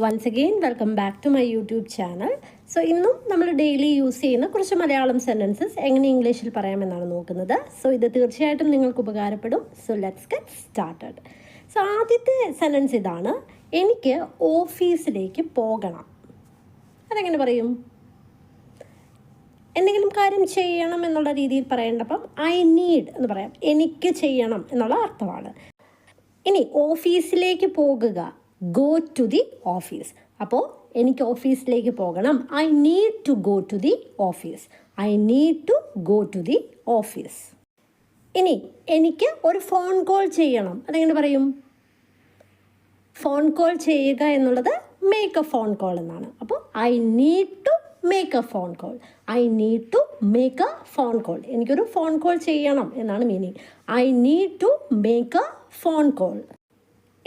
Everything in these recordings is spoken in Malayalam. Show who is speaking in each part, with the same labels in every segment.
Speaker 1: Once again welcome back to my YouTube channel so ഇന്നും നമ്മൾ ഡെയിലി യൂസ് ചെയ്യുന്ന കുറച്ച് മലയാളം സെന്റൻസസ് എങ്ങനെ ഇംഗ്ലീഷിൽ പറയാമെന്നാണ് നോക്കുന്നത്. സോ ഇത് തീർച്ചയായിട്ടും നിങ്ങൾക്ക് ഉപകാരപ്പെടും. So let's get started so ആദ്യത്തെ സെന്റൻസ് ഇതാണ്. എനിക്ക് ഓഫീസിലേക്ക് പോകണം. അതെങ്ങനെ പറയും? എന്തെങ്കിലും കാര്യം ചെയ്യണം എന്നുള്ള രീതിയിൽ പറയേണ്ടപ്പം ഐ നീഡ് എന്ന് പറയാം. എനിക്ക് ചെയ്യണം എന്നുള്ള അർത്ഥമാണ്. ഇനി ഓഫീസിലേക്ക് പോകുക. ഗോ ടു ദി ഓഫീസ് അപ്പോൾ എനിക്ക് ഓഫീസിലേക്ക് പോകണം. I need to go to the office I need to go to the office ഇനി എനിക്ക് ഒരു ഫോൺ കോൾ ചെയ്യണം. അതെങ്ങനെ പറയും? ഫോൺ കോൾ ചെയ്യുക എന്നുള്ളത് മേക്ക് എ ഫോൺ കോൾ എന്നാണ്. അപ്പോൾ I need to make a phone call I need to make a phone call എനിക്കൊരു ഫോൺ കോൾ ചെയ്യണം എന്നാണ് meaning I need to make a phone call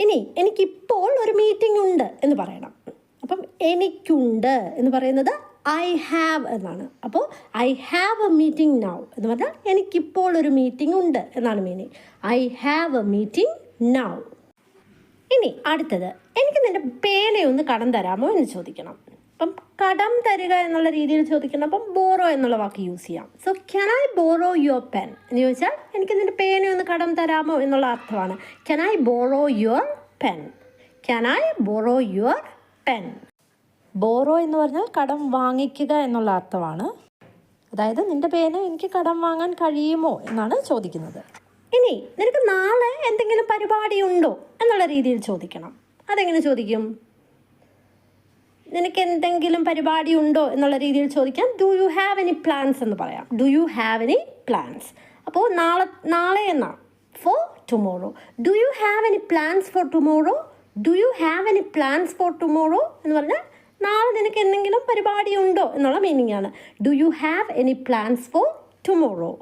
Speaker 1: ഇനി എനിക്കിപ്പോൾ ഒരു മീറ്റിംഗ് ഉണ്ട് എന്ന് പറയണം. അപ്പം എനിക്കുണ്ട് എന്ന് പറയുന്നത് ഐ ഹാവ് എന്നാണ്. അപ്പോൾ I have a meeting now എന്ന് പറഞ്ഞാൽ എനിക്കിപ്പോൾ ഒരു മീറ്റിംഗ് ഉണ്ട് എന്നാണ് meaning I have a meeting now ഇനി അടുത്തത് എനിക്ക് നിന്റെ പേനയൊന്ന് കടം തരാമോ എന്ന് ചോദിക്കണം. അപ്പം കടം തരിക എന്നുള്ള രീതിയിൽ ചോദിക്കണം അപ്പം ബോറോ എന്നുള്ള വാക്ക് യൂസ് ചെയ്യാം. So can I borrow your pen എന്ന് ചോദിച്ചാൽ എനിക്ക് നിന്റെ ഒന്ന് കടം തരാമോ എന്നുള്ള അർത്ഥമാണ്. Can I borrow your pen can I borrow your pen
Speaker 2: borrow എന്ന് പറഞ്ഞാൽ കടം വാങ്ങിക്കുക എന്നുള്ള അർത്ഥമാണ്. അതായത് നിന്റെ പേന എനിക്ക് കടം വാങ്ങാൻ കഴിയുമോ എന്നാണ് ചോദിക്കുന്നത്.
Speaker 1: ഇനി നിനക്ക് നാളെ എന്തെങ്കിലും പരിപാടി ഉണ്ടോ എന്നുള്ള രീതിയിൽ ചോദിക്കണം. അതെങ്ങനെ ചോദിക്കും? നിനക്ക് എന്തെങ്കിലും പരിപാടി ഉണ്ടോ എന്നുള്ള രീതിയിൽ ചോദിക്കാം. Do you have any plans എന്ന് പറയാം. Do you have any plans അപ്പോൾ നാളെ നാളെ എന്നാണ്. For tomorrow do you have any plans for tomorrow do you have any plans for tomorrow എന്ന് പറഞ്ഞാൽ നാളെ നിനക്ക് എന്തെങ്കിലും പരിപാടി ഉണ്ടോ എന്നുള്ള മീനിങ് ആണ്. Do you have any plans for tomorrow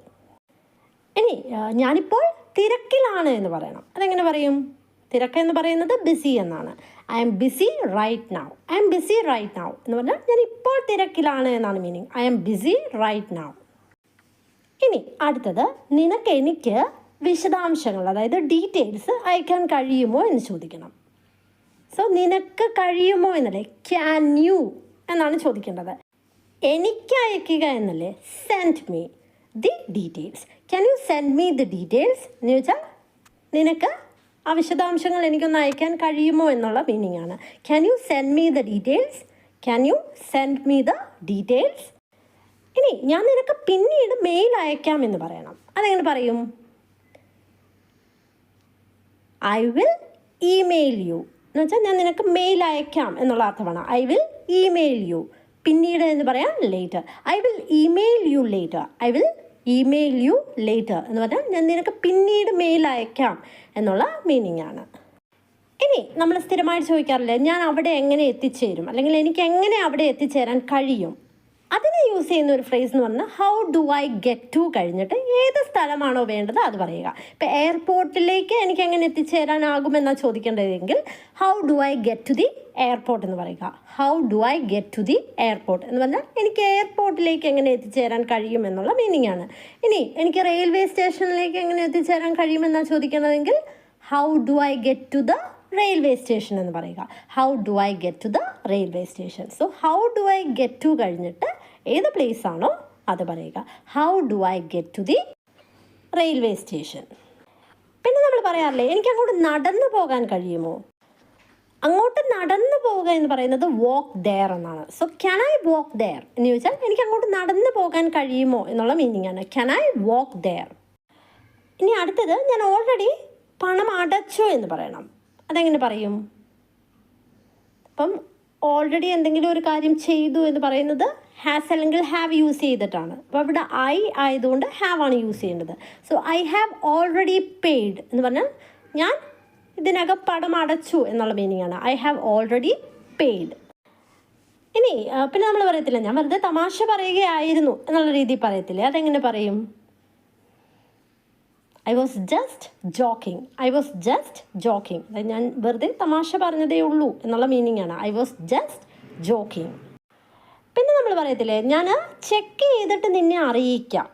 Speaker 1: ഇനി ഞാനിപ്പോൾ തിരക്കിലാണ് എന്ന് പറയണം. അതെങ്ങനെ പറയും? തിരക്ക് എന്ന് പറയുന്നത് ബിസി എന്നാണ്. I am busy right now I am busy right now എന്ന് പറഞ്ഞാൽ ഞാൻ ഇപ്പോൾ തിരക്കിലാണ് എന്നാണ് meaning I am busy right now ഇനി അടുത്തത് നിനക്ക് എനിക്ക് വിശദാംശങ്ങൾ അതായത് ഡീറ്റെയിൽസ് അയക്കാൻ കഴിയുമോ എന്ന് ചോദിക്കണം. സോ നിനക്ക് കഴിയുമോ എന്നല്ലേ? ക്യാൻ യു എന്നാണ് ചോദിക്കേണ്ടത്. എനിക്ക് അയക്കുക എന്നല്ലേ? Send me the details can you send me the details എന്ന് ചോദിച്ചാൽ നിനക്ക് ആ വിശദാംശങ്ങൾ എനിക്കൊന്ന് അയക്കാൻ കഴിയുമോ എന്നുള്ള മീനിങ് ആണ്. Can you send me the details can you send me the details ഇനി ഞാൻ നിനക്ക് പിന്നീട് മെയിൽ അയക്കാം എന്ന് പറയണം. അതെങ്ങനെ പറയും? ഐ വിൽ ഇമെയിൽ യു എന്ന് വെച്ചാൽ ഞാൻ നിനക്ക് മെയിൽ അയക്കാം എന്നുള്ള അർത്ഥമാണ്. ഐ വിൽ ഇമെയിൽ യു പിന്നീട് എന്ന് പറയാം later I will email you later I will email you later എന്ന് പറഞ്ഞാൽ ഞാൻ നിനക്ക് പിന്നീട് മെയിൽ അയക്കാം എന്നുള്ള മീനിങ് ആണ്. ഇനി നമ്മൾ സ്ഥിരമായിട്ട് ചോദിക്കാറില്ലേ ഞാൻ അവിടെ എങ്ങനെ എത്തിച്ചേരും? അല്ലെങ്കിൽ എനിക്ക് എങ്ങനെ അവിടെ എത്തിച്ചേരാൻ കഴിയും? അതിന് യൂസ് ചെയ്യുന്ന ഒരു ഫ്രേസ് എന്ന് പറഞ്ഞാൽ how do I get to കഴിഞ്ഞിട്ട് ഏത് സ്ഥലമാണോ വേണ്ടത് അത് പറയുക. ഇപ്പം എയർപോർട്ടിലേക്ക് എനിക്ക് എങ്ങനെ എത്തിച്ചേരാനാകുമെന്നാണ് ചോദിക്കേണ്ടതെങ്കിൽ how do I get to the airport എന്ന് പറയുക. How do I get to the airport എന്ന് പറഞ്ഞാൽ എനിക്ക് എയർപോർട്ടിലേക്ക് എങ്ങനെ എത്തിച്ചേരാൻ കഴിയും എന്നുള്ള മീനിങ് ആണ്. ഇനി എനിക്ക് റെയിൽവേ സ്റ്റേഷനിലേക്ക് എങ്ങനെ എത്തിച്ചേരാൻ കഴിയുമെന്നാണ് ചോദിക്കേണ്ടതെങ്കിൽ how do I get to the railway station എന്ന് പറയുക. How do I get to the railway station so how do I get to കഴിഞ്ഞിട്ട് ഏത് പ്ലേസ് ആണോ അത് പറയുക. How do I get to the railway station പിന്നെ നമ്മൾ പറയാറില്ലേ എനിക്ക് അങ്ങോട്ട് നടന്നു പോകാൻ കഴിയുമോ? അങ്ങോട്ട് നടന്നു പോവുക എന്ന് പറയുന്നത് വാക്ക് ദെയർ എന്നാണ്. So can I walk there എന്ന് ചോദിച്ചാൽ എനിക്ക് അങ്ങോട്ട് നടന്നു പോകാൻ കഴിയുമോ എന്നുള്ള മീനിങ് ആണ്. ക്യാൻ ഐ വാക്ക് ദെയർ ഇനി അടുത്തത് ഞാൻ ഓൾറെഡി പണം അടച്ചു എന്ന് പറയണം. അതെങ്ങനെ പറയും? അപ്പം ഓൾറെഡി എന്തെങ്കിലും ഒരു കാര്യം ചെയ്തു എന്ന് പറയുന്നത് ഹാസ് അല്ലെങ്കിൽ ഹാവ് യൂസ് ചെയ്തിട്ടാണ്. അപ്പോൾ ഇവിടെ ഐ ആയതുകൊണ്ട് ഹാവ് ആണ് യൂസ് ചെയ്യേണ്ടത്. So I have already paid എന്ന് പറഞ്ഞാൽ ഞാൻ ഇതിനകം പണം അടച്ചു എന്നുള്ള മീനിങ് ആണ്. ഐ ഹാവ് ഓൾറെഡി പെയ്ഡ് ഇനി പിന്നെ നമ്മൾ പറയത്തില്ല. ഞാൻ വെറുതെ തമാശ പറയുകയായിരുന്നു എന്നുള്ള രീതിയിൽ പറയത്തില്ലേ? അതെങ്ങനെ പറയും? I was just joking I was just joking അതായത് ഞാൻ വെറുതെ തമാശ പറഞ്ഞതേ ഉള്ളൂ എന്നുള്ള മീനിങ് ആണ്. ഐ വാസ് ജസ്റ്റ് ജോക്കിംഗ് പിന്നെ നമ്മൾ പറയത്തില്ലേ ഞാൻ ചെക്ക് ചെയ്തിട്ട് നിന്നെ അറിയിക്കാം.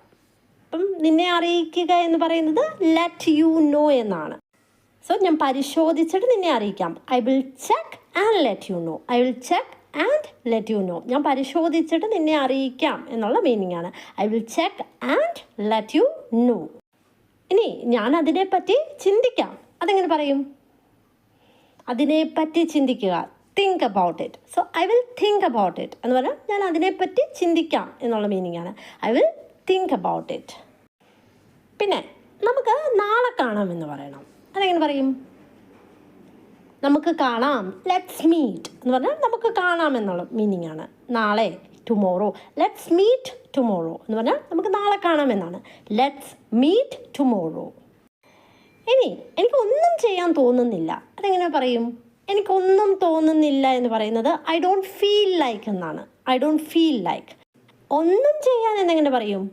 Speaker 1: അപ്പം നിന്നെ അറിയിക്കുക എന്ന് പറയുന്നത് ലെറ്റ് യു നോ എന്നാണ്. സോ ഞാൻ പരിശോധിച്ചിട്ട് നിന്നെ അറിയിക്കാം. I will check and let you know I will check and let you know ഞാൻ പരിശോധിച്ചിട്ട് നിന്നെ അറിയിക്കാം എന്നുള്ള മീനിങ് ആണ്. I will check and let you know ഇനി ഞാൻ അതിനെപ്പറ്റി ചിന്തിക്കാം. അതെങ്ങനെ പറയും? അതിനെപ്പറ്റി ചിന്തിക്കുക. Think about it so I will think about it എന്ന് പറഞ്ഞാൽ ഞാൻ അതിനെപ്പറ്റി ചിന്തിക്കാം എന്നുള്ള മീനിങ് ആണ്. I will think about it പിന്നെ നമുക്ക് നാളെ കാണാം എന്ന് പറയണം. അതെങ്ങനെ പറയും? നമുക്ക് കാണാം. ലെറ്റ്സ് മീറ്റ് എന്ന് പറഞ്ഞാൽ നമുക്ക് കാണാം എന്നുള്ള മീനിങ് ആണ്. നാളെ ടുമോറോ ലെറ്റ്സ് മീറ്റ് ടുമോറോ എന്ന് പറഞ്ഞാൽ നമുക്ക് നാളെ കാണാമെന്നാണ് ലെറ്റ്സ് മീറ്റ് ടുമോറോ ഇനി എനിക്കൊന്നും ചെയ്യാൻ തോന്നുന്നില്ല. അതെങ്ങനെ പറയും? എനിക്കൊന്നും തോന്നുന്നില്ല എന്ന് പറയുന്നത് ഐ ഡോണ്ട് ഫീൽ ലൈക്ക് എന്നാണ്. ഐ ഡോണ്ട് ഫീൽ ലൈക്ക് ഒന്നും ചെയ്യാൻ എന്നെങ്ങനെ പറയും?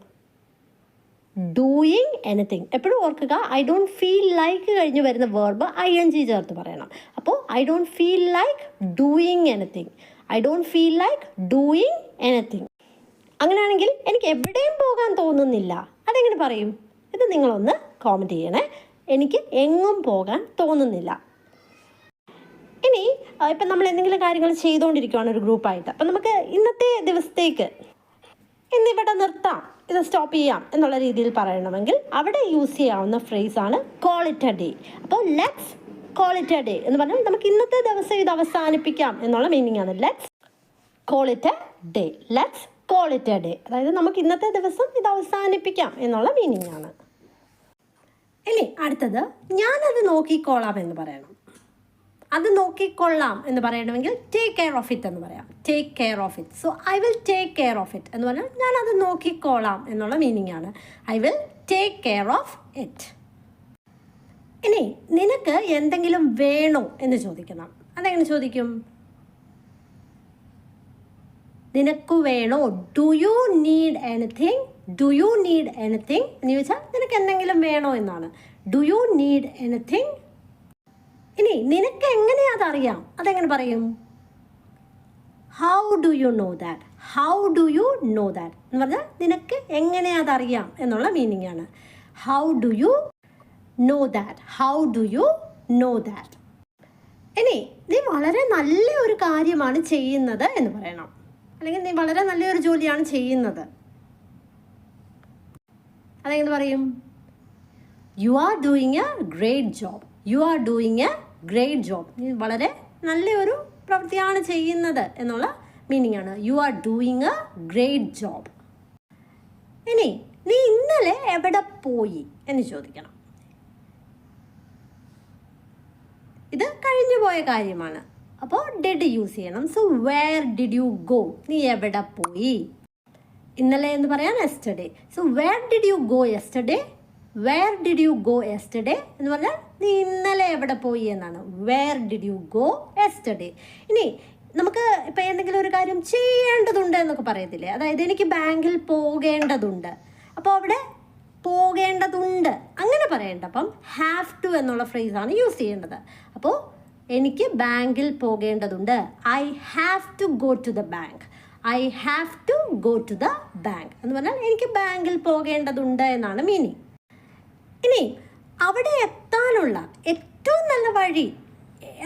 Speaker 1: ഡൂയിങ് എനിത്തിങ് എപ്പോഴും ഓർക്കുക ഐ ഡോണ്ട് ഫീൽ ലൈക്ക് കഴിഞ്ഞ് വരുന്ന വേർബ് ഐ എൻ ജി ചേർത്ത് പറയണം. അപ്പോൾ I don't feel like doing anything I don't feel like doing anything അങ്ങനെയാണെങ്കിൽ എനിക്ക് എവിടെയും പോകാൻ തോന്നുന്നില്ല. അതെങ്ങനെ പറയും? ഇത് നിങ്ങളൊന്ന് കോമന്റ് ചെയ്യണേ. എനിക്ക് എങ്ങും പോകാൻ തോന്നുന്നില്ല. ഇനി ഇപ്പം നമ്മൾ എന്തെങ്കിലും കാര്യങ്ങൾ ചെയ്തുകൊണ്ടിരിക്കുകയാണ് ഒരു ഗ്രൂപ്പായിട്ട് അപ്പം നമുക്ക് ഇന്നത്തെ ദിവസത്തേക്ക് ഇന്നിവിടെ നിർത്താം. ഇത് സ്റ്റോപ്പ് ചെയ്യാം എന്നുള്ള രീതിയിൽ പറയണമെങ്കിൽ അവിടെ യൂസ് ചെയ്യാവുന്ന ഫ്രേസാണ് കോൾ ഇറ്റ് അപ്പോൾ let's call it a day എന്ന് പറഞ്ഞാൽ നമുക്ക് ഇന്നത്തെ ദിവസം ഇത് അവസാനിപ്പിക്കാം എന്നുള്ള മീനിങ് ആണ്. Let's call it a day let's call it a day അതായത് നമുക്ക് ഇന്നത്തെ ദിവസം ഇത് അവസാനിപ്പിക്കാം എന്നുള്ള മീനിങ് ആണ്. ഇനി അടുത്തത് ഞാനത് നോക്കിക്കോളാം എന്ന് പറയണം. അത് നോക്കിക്കൊള്ളാം എന്ന് പറയണമെങ്കിൽ ടേക്ക് കെയർ ഓഫ് ഇറ്റ് എന്ന് പറയാം. Take care of it so I will take care of it എന്ന് പറഞ്ഞാൽ ഞാൻ അത് നോക്കിക്കോളാം എന്നുള്ള മീനിങ് ആണ്. I will take care of it ഇനി നിനക്ക് എന്തെങ്കിലും വേണോ എന്ന് ചോദിക്കണം. അതെങ്ങനെ ചോദിക്കും? നിനക്ക് വേണോ? Do you need anything do you need anything എന്ന് ചോദിച്ചാൽ നിനക്ക് എന്തെങ്കിലും വേണോ എന്നാണ്. ഡു യു നീഡ് എനിത്തിങ് ഇനി നിനക്ക് എങ്ങനെ അതറിയാം? അതെങ്ങനെ പറയും? How do you know that how do you know that എന്ന് പറഞ്ഞാൽ നിനക്ക് എങ്ങനെ അതറിയാം എന്നുള്ള മീനിങ് ആണ്. How do you know that how do you know that ഇനി നീ വളരെ നല്ല ഒരു കാര്യമാണ് ചെയ്യുന്നത് എന്ന് പറയണം. അല്ലെങ്കിൽ നീ വളരെ നല്ലൊരു ജോലിയാണ് ചെയ്യുന്നത്. അതെങ്ങനെ പറയും? You are doing a great job you are doing a great job നീ വളരെ നല്ലൊരു പ്രവൃത്തിയാണ് ചെയ്യുന്നത് എന്നുള്ള മീനിങ് ആണ്. You are doing a great job ഇനി നീ ഇന്നലെ എവിടെ പോയി എന്ന് ചോദിക്കണം. ഇത് കഴിഞ്ഞു പോയ കാര്യമാണ്. അപ്പോൾ ഡിഡ് യൂസ് ചെയ്യണം. So where did you go നീ എവിടെ പോയി? ഇന്നലെ എന്ന് പറയാൻ yesterday so where did you go yesterday where did you go yesterday എന്ന് പറഞ്ഞാൽ നീ ഇന്നലെ എവിടെ പോയി എന്നാണ്. Where did you go yesterday ഇനി നമുക്ക് ഇപ്പം എന്തെങ്കിലും ഒരു കാര്യം ചെയ്യേണ്ടതുണ്ട് എന്നൊക്കെ പറയത്തില്ലേ? അതായത് എനിക്ക് ബാങ്കിൽ പോകേണ്ടതുണ്ട്. അപ്പോൾ അവിടെ പോകേണ്ടതുണ്ട്. അങ്ങനെ പറയേണ്ട. അപ്പം ഹാവ് ടു എന്നുള്ള ഫ്രേസ് ആണ് യൂസ് ചെയ്യേണ്ടത്. അപ്പോൾ എനിക്ക് ബാങ്കിൽ പോകേണ്ടതുണ്ട്. I have to go to the bank I have to go to the bank എന്ന് പറഞ്ഞാൽ എനിക്ക് ബാങ്കിൽ പോകേണ്ടതുണ്ട് എന്നാണ് മീനിങ് ഇനി അവിടെ എത്താനുള്ള ഏറ്റവും നല്ല വഴി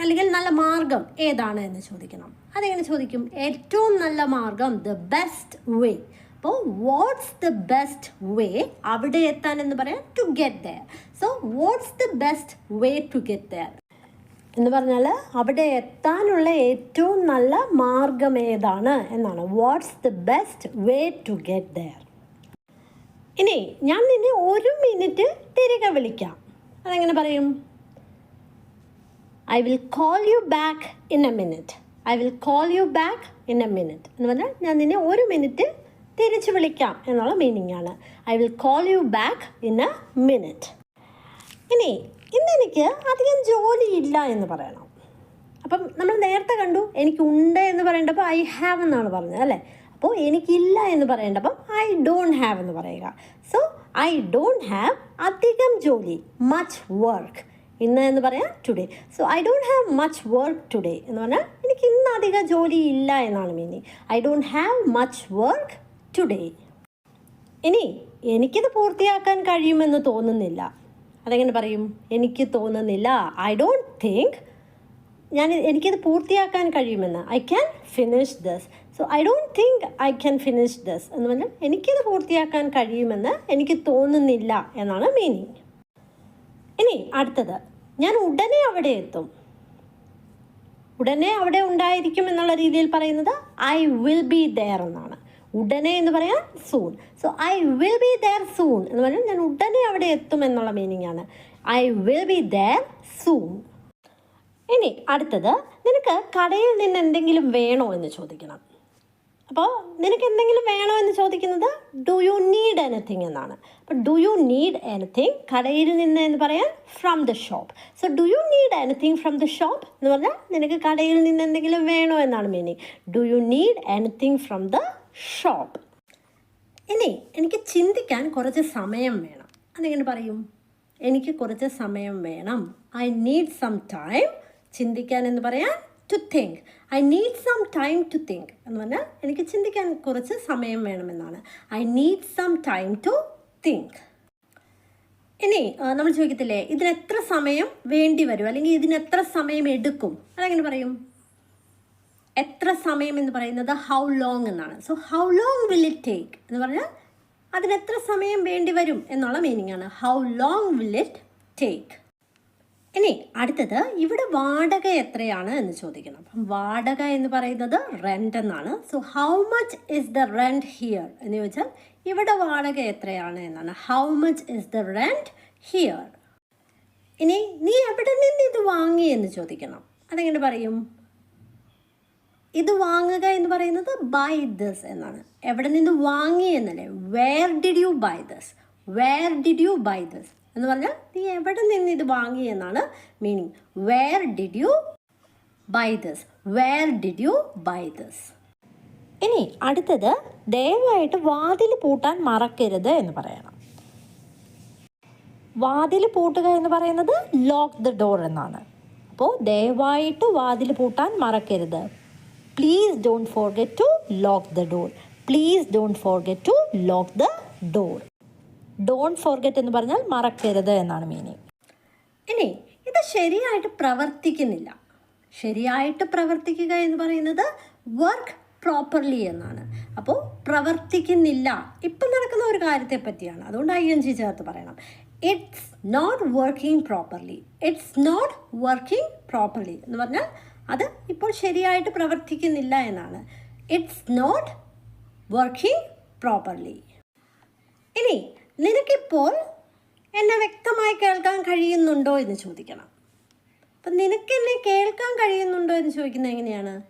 Speaker 1: അല്ലെങ്കിൽ നല്ല മാർഗം ഏതാണ് എന്ന് ചോദിക്കണം. അതെങ്ങനെ ചോദിക്കും? ഏറ്റവും നല്ല മാർഗം ദ ബെസ്റ്റ് വേ അപ്പോൾ വാട്ട്സ് ദ ബെസ്റ്റ് വേ അവിടെ എത്താൻ എന്ന് പറയാം to get there so what's the best way to get there എന്ന് പറഞ്ഞാൽ അവിടെ എത്താനുള്ള ഏറ്റവും നല്ല മാർഗം ഏതാണ് എന്നാണ്. What's the best way to get there ഇനി ഞാൻ നിന്നെ ഒരു മിനിറ്റ് തിരികെ വിളിക്കാം. അതെങ്ങനെ പറയും? I will call you back in a minute I will call you back in a minute എന്ന് പറഞ്ഞാൽ ഞാൻ നിന്നെ ഒരു മിനിറ്റ് തിരിച്ചു വിളിക്കാം എന്നുള്ള മീനിങ് ആണ്. I will call you back in a minute ഇനി ഇന്നെനിക്ക് അധികം ജോലിയില്ല എന്ന് പറയണം. അപ്പം നമ്മൾ നേരത്തെ കണ്ടു എനിക്കുണ്ട് എന്ന് പറയേണ്ടപ്പോൾ ഐ ഹാവ് എന്നാണ് പറഞ്ഞത് അല്ലേ? അപ്പോൾ എനിക്കില്ല എന്ന് പറയേണ്ടപ്പം ഐ ഡോണ്ട് ഹാവ് എന്ന് പറയുക. സോ ഐ ഡോണ്ട് ഹാവ് അധികം ജോലി മച്ച് വർക്ക് ഇന്ന് എന്ന് പറയാം today so I don't have much work today എന്ന് പറഞ്ഞാൽ എനിക്ക് ഇന്ന് അധികം ജോലി ഇല്ല എന്നാണ് meaning I don't have much work today ഇനി എനിക്കിത് പൂർത്തിയാക്കാൻ കഴിയുമെന്ന് തോന്നുന്നില്ല. അതെങ്ങനെ പറയും? എനിക്ക് തോന്നുന്നില്ല. ഐ ഡോണ്ട് തിങ്ക് ഞാൻ എനിക്കിത് പൂർത്തിയാക്കാൻ കഴിയുമെന്ന്. I can finish this so I don't think I can finish this എന്ന് പറഞ്ഞാൽ എനിക്കിത് പൂർത്തിയാക്കാൻ കഴിയുമെന്ന് എനിക്ക് തോന്നുന്നില്ല എന്നാണ് മീനിങ് ഇനി അടുത്തത്. ഞാൻ ഉടനെ അവിടെ എത്തും. ഉടനെ അവിടെ ഉണ്ടായിരിക്കും എന്നുള്ള രീതിയിൽ പറയുന്നത് ഐ വിൽ ബി ദെയർ എന്നാണ്. ഉടനെ എന്ന് പറയാൻ soon so I will be there soon എന്ന് പറഞ്ഞാൽ ഞാൻ ഉടനെ അവിടെ എത്തും എന്നുള്ള മീനിങ് ആണ്. I will be there soon ഇനി അടുത്തത് നിനക്ക് കടയിൽ നിന്ന് എന്തെങ്കിലും വേണോ എന്ന് ചോദിക്കണം. അപ്പോൾ നിനക്ക് എന്തെങ്കിലും വേണോ എന്ന് ചോദിക്കുന്നത് ഡു യു നീഡ് എനിത്തിങ് എന്നാണ്. അപ്പോൾ ഡു യു നീഡ് എനിത്തിങ് കടയിൽ നിന്ന് എന്ന് പറയാൻ from the shop so do you need anything from the shop എന്ന് പറഞ്ഞാൽ നിനക്ക് കടയിൽ നിന്ന് എന്തെങ്കിലും വേണോ എന്നാണ് meaning do you need anything from the shop. ഇനി എനിക്ക് ചിന്തിക്കാൻ കുറച്ച് സമയം വേണം. അതെങ്ങനെ പറയും? എനിക്ക് കുറച്ച് സമയം വേണം. ഐ നീഡ് സം ടൈം ചിന്തിക്കാൻ എന്ന് പറയാൻ to think I need some time to think എന്ന് പറഞ്ഞാൽ എനിക്ക് ചിന്തിക്കാൻ കുറച്ച് സമയം വേണമെന്നാണ്. I need some time to think ഇനി നമ്മൾ ചോദിക്കത്തില്ലേ ഇതിനെത്ര സമയം വേണ്ടി വരും? അല്ലെങ്കിൽ ഇതിനെത്ര സമയം എടുക്കും? അതെങ്ങനെ പറയും? എത്ര സമയം എന്ന് പറയുന്നത് ഹൗ ലോങ് എന്നാണ്. So how long will it take എന്ന് പറഞ്ഞാൽ അതിന് എത്ര സമയം വേണ്ടി വരും എന്നുള്ള മീനിങ് ആണ്. How long will it take ഇനി അടുത്തത് ഇവിടെ വാടക എത്രയാണ് എന്ന് ചോദിക്കണം അപ്പം വാടക എന്ന് പറയുന്നത് റെന്റ് എന്നാണ്. So how much is the rent here എന്ന് ചോദിച്ചാൽ ഇവിടെ വാടക എത്രയാണ് എന്നാണ്. How much is the rent here ഇനി നീ എവിടെ നിന്ന് ഇത് വാങ്ങി എന്ന് ചോദിക്കണം. അതെങ്ങനെ പറയും? ഇത് വാങ്ങുക എന്ന് പറയുന്നത് ബൈ ദിസ് എന്നാണ്. എവിടെ നിന്ന് വാങ്ങി എന്നല്ലേ? Where did you buy this where did you buy this എന്ന് പറഞ്ഞാൽ നീ എവിടെ നിന്ന് ഇത് വാങ്ങി എന്നാണ് meaning where did you buy this where did you buy this
Speaker 2: ഇനി അടുത്തത് ദയവായിട്ട് വാതിൽ പൂട്ടാൻ മറക്കരുത് എന്ന് പറയണം. വാതിൽ പൂട്ടുക എന്ന് പറയുന്നത് ലോക്ക് ദ ഡോർ എന്നാണ്. അപ്പോൾ ദയവായിട്ട് വാതിൽ പൂട്ടാൻ മറക്കരുത്. Please don't forget to lock the door. Please don't forget to lock the door. Don't forget എന്ന് പറഞ്ഞാൽ മറക്കരുത് എന്നാണ് മീനിങ്
Speaker 1: ഇനി ഇത് ശരിയായിട്ട് പ്രവർത്തിക്കുന്നില്ല. ശരിയായിട്ട് പ്രവർത്തിക്കുക എന്ന് പറയുന്നത് വർക്ക് പ്രോപ്പർലി എന്നാണ്. അപ്പോൾ പ്രവർത്തിക്കുന്നില്ല. ഇപ്പം നടക്കുന്ന ഒരു കാര്യത്തെ പറ്റിയാണ് അതുകൊണ്ട് ഐ എൻ ജി ചേർത്ത് പറയണം. It's not working properly it's not working properly എന്ന് പറഞ്ഞാൽ അത് ഇപ്പോൾ ശരിയായിട്ട് പ്രവർത്തിക്കുന്നില്ല എന്നാണ്. ഇറ്റ്സ് നോട്ട് വർക്കിംഗ് പ്രോപ്പർലി ഇനി നിനക്കിപ്പോൾ എന്നെ വ്യക്തമായി കേൾക്കാൻ കഴിയുന്നുണ്ടോ എന്ന് ചോദിക്കണം. അപ്പം നിനക്ക് എന്നെ കേൾക്കാൻ കഴിയുന്നുണ്ടോ എന്ന് ചോദിക്കുന്നത് എങ്ങനെയാണ്?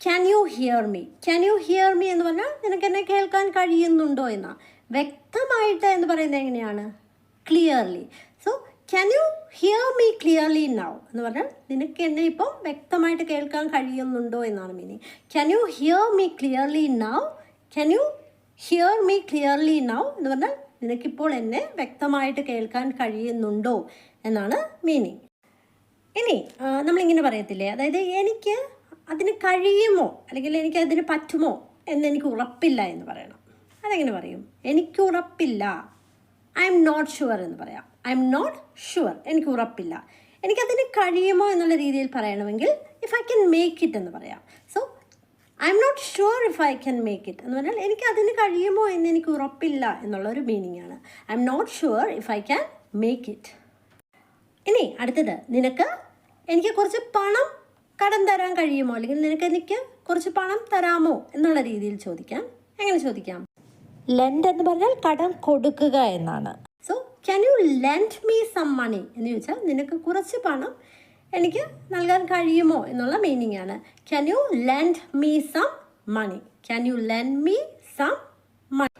Speaker 1: Can you hear me can you hear me എന്ന് പറഞ്ഞാൽ നിനക്ക് എന്നെ കേൾക്കാൻ കഴിയുന്നുണ്ടോ എന്നാണ് വ്യക്തമായിട്ട് എന്ന് പറയുന്നത് എങ്ങനെയാണ്? Clearly can you hear me clearly now എന്ന് പറഞ്ഞാൽ നിനക്ക് എന്നെ ഇപ്പം വ്യക്തമായിട്ട് കേൾക്കാൻ കഴിയുന്നുണ്ടോ എന്നാണ് meaning can you hear me clearly now can you hear me clearly now എന്ന് പറഞ്ഞാൽ നിനക്കിപ്പോൾ എന്നെ വ്യക്തമായിട്ട് കേൾക്കാൻ കഴിയുന്നുണ്ടോ എന്നാണ് മീനിങ് ഇനി നമ്മളിങ്ങനെ പറയത്തില്ലേ? അതായത് എനിക്ക് അതിന് കഴിയുമോ? അല്ലെങ്കിൽ എനിക്ക് അതിന് പറ്റുമോ എന്ന് എനിക്ക് ഉറപ്പില്ല എന്ന് പറയണം. അതെങ്ങനെ പറയും? എനിക്ക് ഉറപ്പില്ല. ഐ എം നോട്ട് ഷുവർ എന്ന് പറയാം. ഐ എം നോട്ട് ഷുവർ എനിക്ക് ഉറപ്പില്ല. എനിക്കതിന് കഴിയുമോ എന്നുള്ള രീതിയിൽ പറയണമെങ്കിൽ if I can make it എന്ന് പറയാം. So I'm not sure if I can make it എന്ന് പറഞ്ഞാൽ എനിക്ക് അതിന് കഴിയുമോ എന്ന് എനിക്ക് ഉറപ്പില്ല എന്നുള്ള ഒരു മീനിങ് ആണ്. I'm not sure if I can make it ഇനി അടുത്തത് നിനക്ക് എനിക്ക് കുറച്ച് പണം കടം തരാൻ കഴിയുമോ? അല്ലെങ്കിൽ നിനക്ക് എനിക്ക് കുറച്ച് പണം തരാമോ എന്നുള്ള രീതിയിൽ ചോദിക്കാം. എങ്ങനെ ചോദിക്കാം?
Speaker 2: ലെൻഡ് എന്ന് പറഞ്ഞാൽ കടം കൊടുക്കുക എന്നാണ്.
Speaker 1: Can you lend me some money എന്ന് ചോദിച്ചാൽ നിനക്ക് കുറച്ച് പണം എനിക്ക് നൽകാൻ കഴിയുമോ എന്നുള്ള മീനിങ് ആണ്. Can you lend me some money can you lend me some money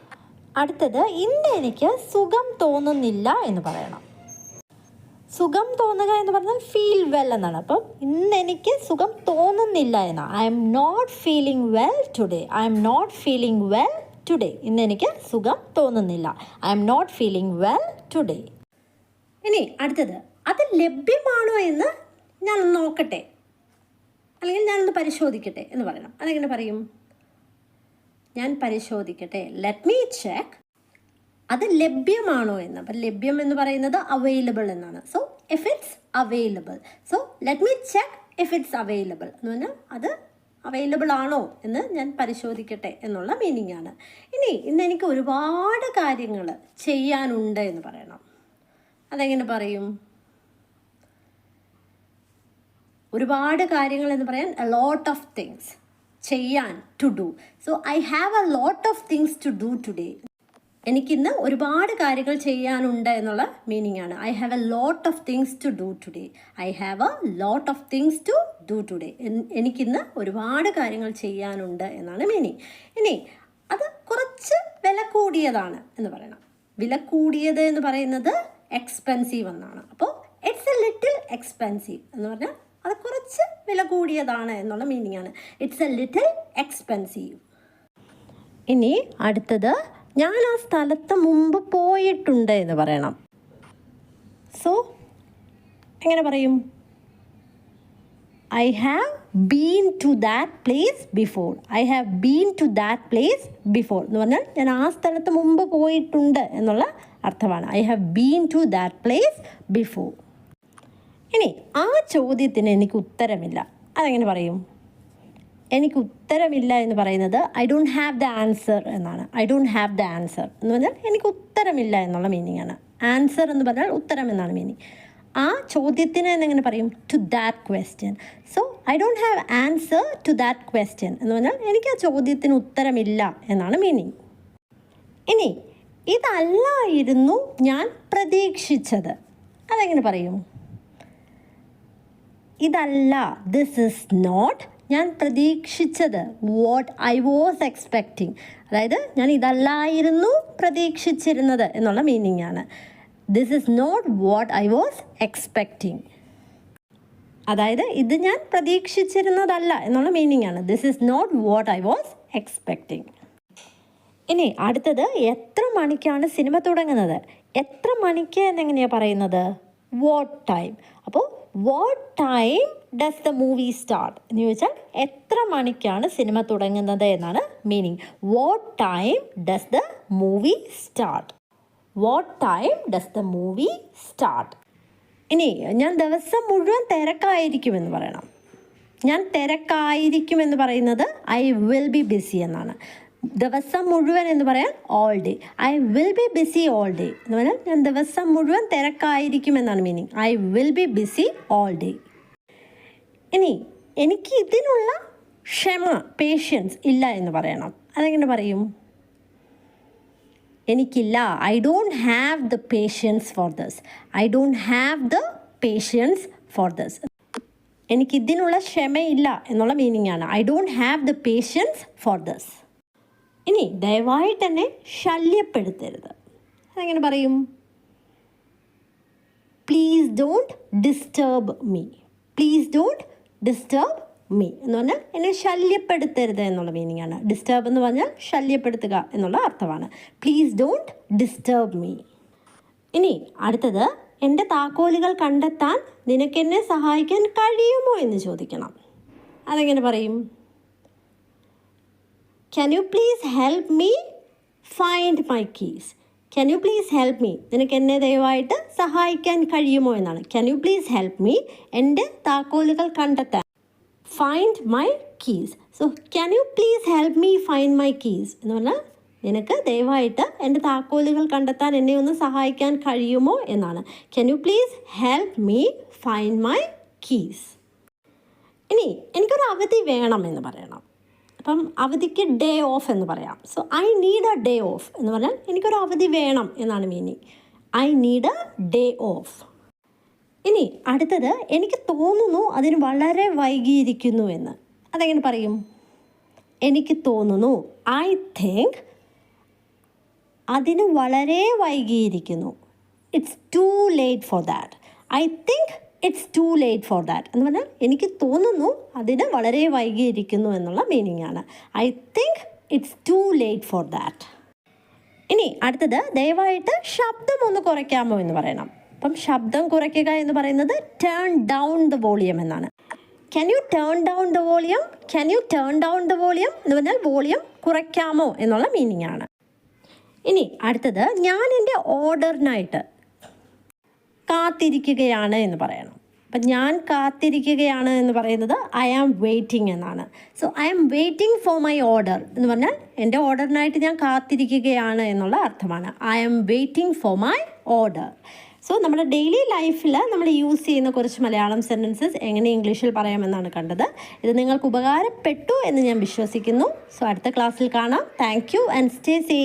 Speaker 2: അടുത്തത് ഇന്ന് എനിക്ക് സുഖം തോന്നുന്നില്ല എന്ന് പറയണം. സുഖം തോന്നുക എന്ന് പറഞ്ഞാൽ ഫീൽ വെൽ എന്നാണ്. അപ്പം ഇന്ന് എനിക്ക് സുഖം തോന്നുന്നില്ല എന്നാണ്. I'm not feeling well today I'm not feeling well today ഇന്ന് എനിക്ക് സുഖം തോന്നുന്നില്ല. I'm not feeling well today
Speaker 1: ഇനി അടുത്തത്. അത് ലഭ്യമാണോ എന്ന് ഞാൻ നോക്കട്ടെ. അല്ലെങ്കിൽ ഞാനൊന്ന് പരിശോധിക്കട്ടെ എന്ന് പറയണം. അതെങ്ങനെ പറയും? ഞാൻ പരിശോധിക്കട്ടെ. ലെറ്റ് മീ ചെക്ക് അത് ലഭ്യമാണോ എന്ന്. അപ്പം ലഭ്യം എന്ന് പറയുന്നത് അവൈലബിൾ എന്നാണ്. So if it's available so let me check if it's available എന്ന് പറഞ്ഞാൽ അത് അവൈലബിൾ ആണോ എന്ന് ഞാൻ പരിശോധിക്കട്ടെ എന്നുള്ള മീനിങ് ആണ്. ഇനി ഇന്ന് എനിക്ക് ഒരുപാട് കാര്യങ്ങൾ ചെയ്യാനുണ്ട് എന്ന് പറയണം. അതെങ്ങനെ പറയും? ഒരുപാട് കാര്യങ്ങൾ എന്ന് പറയാൻ എ ലോട്ട് ഓഫ് തിങ്സ് ചെയ്യാൻ to do so I have a lot of things to do today എനിക്കിന്ന് ഒരുപാട് കാര്യങ്ങൾ ചെയ്യാനുണ്ട് എന്നുള്ള മീനിങ് ആണ്. I have a lot of things to do today I have a lot of things to do today എനിക്കിന്ന് ഒരുപാട് കാര്യങ്ങൾ ചെയ്യാനുണ്ട് എന്നാണ് മീനിങ് ഇനി അത് കുറച്ച് വില കൂടിയതാണ് എന്ന് പറയണം. വില കൂടിയത് എന്ന് പറയുന്നത് എക്സ്പെൻസീവ് എന്നാണ്. അപ്പോൾ ഇറ്റ്സ് എ ലിറ്റിൽ എക്സ്പെൻസീവ് എന്ന് പറഞ്ഞാൽ അത് കുറച്ച് വില കൂടിയതാണ് എന്നുള്ള മീനിങ് ആണ്. ഇറ്റ്സ് എ ലിറ്റിൽ എക്സ്പെൻസീവ് ഇനി അടുത്തത് ഞാൻ ആ സ്ഥലത്ത് മുമ്പ് പോയിട്ടുണ്ട് എന്ന് പറയണം. സോ എങ്ങനെ പറയും? I have been to that place before I have been to that place before എന്ന് പറഞ്ഞാൽ ഞാൻ ആ സ്ഥലത്ത് മുമ്പ് പോയിട്ടുണ്ട് എന്നുള്ള അർത്ഥമാണ്. I have been to that place before ഇനി ആ ചോദ്യത്തിന് എനിക്ക് ഉത്തരമില്ല. അതെങ്ങനെ പറയും? എനിക്ക് ഉത്തരമില്ല എന്ന് പറയുന്നത് I don't have the answer എന്നാണ്. I don't have the answer എന്ന് പറഞ്ഞാൽ എനിക്ക് ഉത്തരമില്ല എന്നുള്ള മീനിങ് ആണ്. ആൻസർ എന്ന് പറഞ്ഞാൽ ഉത്തരം എന്നാണ് മീനിങ് ആ ചോദ്യത്തിന് എന്നെങ്ങനെ പറയും? To that question so I don't have answer to that question എന്ന് പറഞ്ഞാൽ എനിക്ക് ആ ചോദ്യത്തിന് ഉത്തരമില്ല എന്നാണ് മീനിങ് ഇനി ഇതല്ലായിരുന്നു ഞാൻ പ്രതീക്ഷിച്ചത്. അതെങ്ങനെ പറയും? ഇതല്ല ദിസ് ഇസ് നോട്ട് ഞാൻ പ്രതീക്ഷിച്ചത് വാട്ട് ഐ വാസ് എക്സ്പെക്റ്റിംഗ് അതായത് ഞാൻ ഇതല്ലായിരുന്നു പ്രതീക്ഷിച്ചിരുന്നത് എന്നുള്ള മീനിങ് ആണ്. This is not what I was expecting അതായത് ഇത് ഞാൻ പ്രതീക്ഷിച്ചിരുന്നതല്ല എന്നുള്ള മീനിങ് ആണ്. This is not what I was expecting ഇനി അടുത്തത് എത്ര മണിക്കാണ് സിനിമ തുടങ്ങുന്നത്? എത്ര മണിക്ക് എന്നെങ്ങനെയാണ് പറയുന്നത്? വാട്ട് ടൈം അപ്പോൾ what time does the movie start എന്ന് ചോദിച്ചാൽ എത്ര മണിക്കാണ് സിനിമ തുടങ്ങുന്നത് എന്നാണ് meaning what time does the movie start what time does the movie start ഇനി ഞാൻ ദിവസം മുഴുവൻ തിരക്കായിരിക്കുമെന്ന് പറയണം. ഞാൻ തിരക്കായിരിക്കും എന്ന് പറയുന്നത് ഐ വിൽ ബി ബിസി എന്നാണ്. ദിവസം മുഴുവൻ എന്ന് പറയാൻ all day I will be busy all day എന്ന് പറഞ്ഞാൽ ഞാൻ ദിവസം മുഴുവൻ തിരക്കായിരിക്കും എന്നാണ് meaning I will be busy all day ഇനി എനിക്ക് ഇതിനുള്ള ക്ഷമ പേഷ്യൻസ് ഇല്ല എന്ന് പറയണം. അതെങ്ങനെ പറയും? എനിക്കില്ല. I don't have the patience for this I don't have the patience for this എനിക്കിതിനുള്ള ക്ഷമയില്ല എന്നുള്ള മീനിങ് ആണ്. I don't have the patience for this ഇനി ദയവായിട്ട് എന്നെ ശല്യപ്പെടുത്തരുത്. അതെങ്ങനെ പറയും? Please don't disturb me please don't disturb me എന്ന് പറഞ്ഞാൽ എന്നെ ശല്യപ്പെടുത്തരുത് എന്നുള്ള മീനിങ് ആണ്. ഡിസ്റ്റേബ് എന്ന് പറഞ്ഞാൽ ശല്യപ്പെടുത്തുക എന്നുള്ള അർത്ഥമാണ്. പ്ലീസ് ഡോണ്ട് ഡിസ്റ്റേബ് മീ ഇനി അടുത്തത് എന്റെ താക്കോലുകൾ കണ്ടെത്താൻ നിനക്കെന്നെ സഹായിക്കാൻ കഴിയുമോ എന്ന് ചോദിക്കണം. അതെങ്ങനെ പറയും? Can you please help me find my keys can you please help me നിനക്ക് എന്നെ ദയവായിട്ട് സഹായിക്കാൻ കഴിയുമോ എന്നാണ്. Can you please help me എന്റെ താക്കോലുകൾ കണ്ടെത്താൻ. Find my keys so can you please help me find my keys എന്ന് പറഞ്ഞാൽ നിനക്ക് ദയവായിട്ട് എന്റെ താക്കോലുകൾ കണ്ടെത്താൻ എന്നെ ഒന്ന് സഹായിക്കാൻ കഴിയുമോ എന്നാണ്. Can you please help me find my keys ഇനി എനിക്കൊരു അവധി വേണം എന്ന് പറയണം. അപ്പം അവധിക്ക് ഡേ ഓഫ് എന്ന് പറയാം. So I need a day off എന്ന് പറഞ്ഞാൽ എനിക്കൊരു അവധി വേണം എന്നാണ് meaning I need a day off ഇനി അടുത്തത് എനിക്ക് തോന്നുന്നു അതിന് വളരെ വൈകിയിരിക്കുന്നു എന്ന്. അതെങ്ങനെ പറയും? എനിക്ക് തോന്നുന്നു ഐ തിങ്ക് അതിന് വളരെ വൈകിയിരിക്കുന്നു. It's too late for that I think it's too late for that എന്ന് പറഞ്ഞാൽ എനിക്ക് തോന്നുന്നു അതിന് വളരെ വൈകിയിരിക്കുന്നു എന്നുള്ള മീനിങ് ആണ്. I think it's too late for that ഇനി അടുത്തത് ദയവായിട്ട് ശബ്ദം ഒന്ന് കുറയ്ക്കാമോ എന്ന് പറയണം. അപ്പം ശബ്ദം കുറയ്ക്കുക എന്ന് പറയുന്നത് ടേൺ ഡൗൺ ദ വോളിയം എന്നാണ്. Can you turn down the volume can you turn down the volume എന്ന് പറഞ്ഞാൽ വോളിയം കുറയ്ക്കാമോ എന്നുള്ള മീനിങ് ആണ്. ഇനി അടുത്തത് ഞാൻ എന്റെ ഓർഡറിനായിട്ട് കാത്തിരിക്കുകയാണ് എന്ന് പറയണം. അപ്പം ഞാൻ കാത്തിരിക്കുകയാണ് എന്ന് പറയുന്നത് ഐ ആം വെയിറ്റിംഗ് എന്നാണ്. So I am waiting for my order എന്ന് പറഞ്ഞാൽ എന്റെ ഓർഡറിനായിട്ട് ഞാൻ കാത്തിരിക്കുകയാണ് എന്നുള്ള അർത്ഥമാണ്. I am waiting for my order so നമ്മുടെ ഡെയിലി ലൈഫിൽ നമ്മൾ യൂസ് ചെയ്യുന്ന കുറച്ച് മലയാളം സെന്റൻസസ് എങ്ങനെ ഇംഗ്ലീഷിൽ പറയാമെന്നാണ് കണ്ടത്. ഇത് നിങ്ങൾക്ക് ഉപകാരപ്പെട്ടു എന്ന് ഞാൻ വിശ്വസിക്കുന്നു. സോ അടുത്ത ക്ലാസ്സിൽ കാണാം. Thank you and stay safe